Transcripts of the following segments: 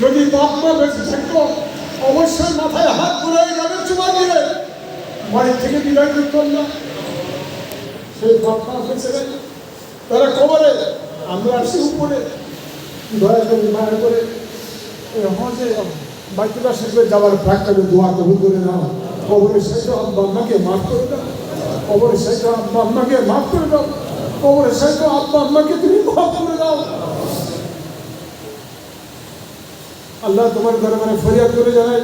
যদি বাপ মা বেঁচে থাকতো, অবশ্যই মাথায় হাত বুলাই গানের চুমা দিয়ে বাড়ি থেকে বিদায় করতাম না সেই বেঁচে নেই তারা কবরে আমরা আসি উপরে। দয়া করে মায়া করে হজে বাইতুল্লাহ শরীফে যাওয়ার প্রাক্কালে দোয়া কবুল করে নাও। কবরের শেষে আব্বা আম্মাকে মাফ করে দাও। কবরের শেষে আব্বা আম্মাকে মাফ করে দাও। কবরের শেষে আব্বা আম্মাকে তুমি মাফ করে দাও। আল্লাহ তোমার দরবারে ফরিয়াদ করে জানাই,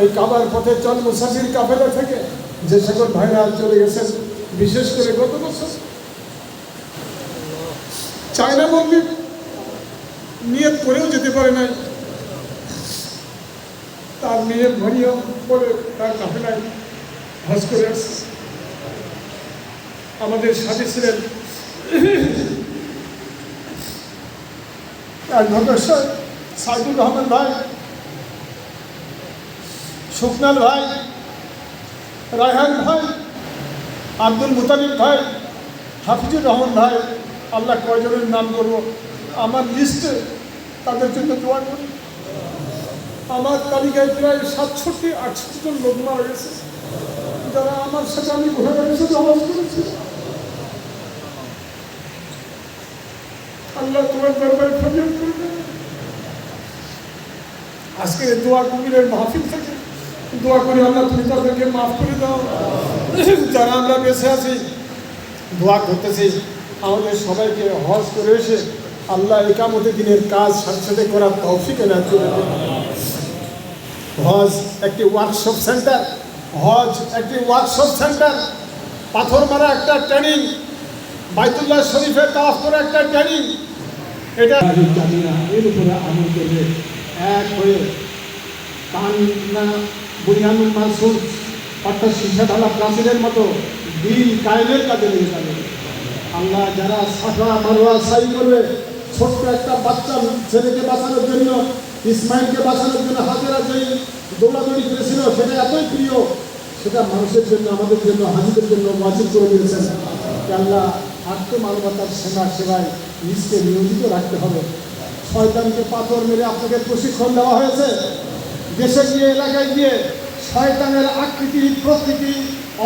এই কাবার পথে চল মুসাফির কাফেলা থেকে। যে সকল ভাইরা চলে গেছেন, বিশেষ করে গত বছর। চায়না মন্দির নিয়ত করেও যেতে পারে নাই। তার মেয়ের ভরিও করে তার কাফেলায় হজ করে আমাদের সাথে ছিলেন এক ভদ্রেশ্বর সাইদুর রহমান ভাই, সুকনাল ভাই, রায়হান ভাই, আব্দুল মুতালিব ভাই, হাফিজুর রহমান ভাই, আল্লাহ কয়জনের নাম করব আমার লিস্টে তাদের জন্য দোয়া করি। আমার তালিকায় প্রায় সাতষট্টি, আটষট্টি জন লোক মারা গেছে। যারা আমার সাথে আমি ঘুরে গেছে জবাব করেছি। আল্লাহ তোমার দরবারে ফরিয়াদ করবে আজকে দোয়া কবিরের মাহফিল থেকে। দোয়া করি আল্লাহ, তুমি তাদেরকে মাফ করে দাও। যারা আমরা বেঁচে আছি, দোয়া করতেছি, আমাদের সবাইকে হজ করে এসে আল্লাহ একামতে দিনের কাজ সাথে করার তৌফিক এনে হজ একটি ওয়ার্কশপ সেন্টার হজ একটি ওয়ার্কশপ সেন্টার পাথর মারা একটা ট্রেনিং বাইতুল্লাহ শরীফের তাওয়াফ করা একটা ট্রেনিং এটা এর উপরে আমল করবে। এক হয়ে কান্না বুনিয়ানুল মাসুদ অর্থাৎ শিক্ষা ঢালা প্রাচীরের মতো দিন কায়েমের কাজে লেগে যাবে। আল্লাহ যারা সাফা মারোয়া সাই করবে, ছোট্ট একটা বাচ্চা ছেলেকে বাঁচানোর জন্য, ইসমাইলকে বাঁচানোর জন্য হাতেরা যেই দৌড়াদৌড়ি করেছিল, সেটা এতই প্রিয়, সেটা মানুষের জন্য, আমাদের জন্য, হাজিদের জন্য ওয়াজিব করে দিয়েছেন। আল্লাহ আত্মমানবতার সেবা সেবায় নিজকে নিয়োজিত রাখতে হবে। শয়তানকে পাথর মেরে আপনাকে প্রশিক্ষণ দেওয়া হয়েছে। দেশে গিয়ে, এলাকায় গিয়ে শয়তানের আকৃতি, প্রকৃতি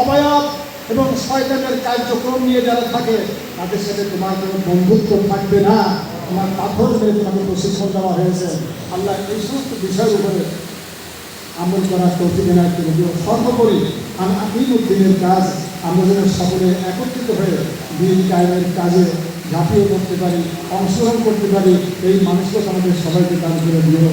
অবয়ব এবং শয়তানের কার্যক্রম নিয়ে যারা থাকে, তাদের সাথে তোমার কোনো বন্ধুত্ব থাকবে না। তোমার পাথর মেরে তোমাকে প্রশিক্ষণ দেওয়া হয়েছে। আল্লাহ এই সমস্ত বিষয়ের উপরে আমল করার করে দিও সর্বোপরি আমি আকিম উদ্দিনের কাজ আমরা সকলে একত্রিত হয়ে দিন কায়েমের কাজে ঝাঁপিয়ে করতে পারি অংশগ্রহণ করতে পারি এই মানুষকে আমাদের সবাইকে দান করে দিয়ে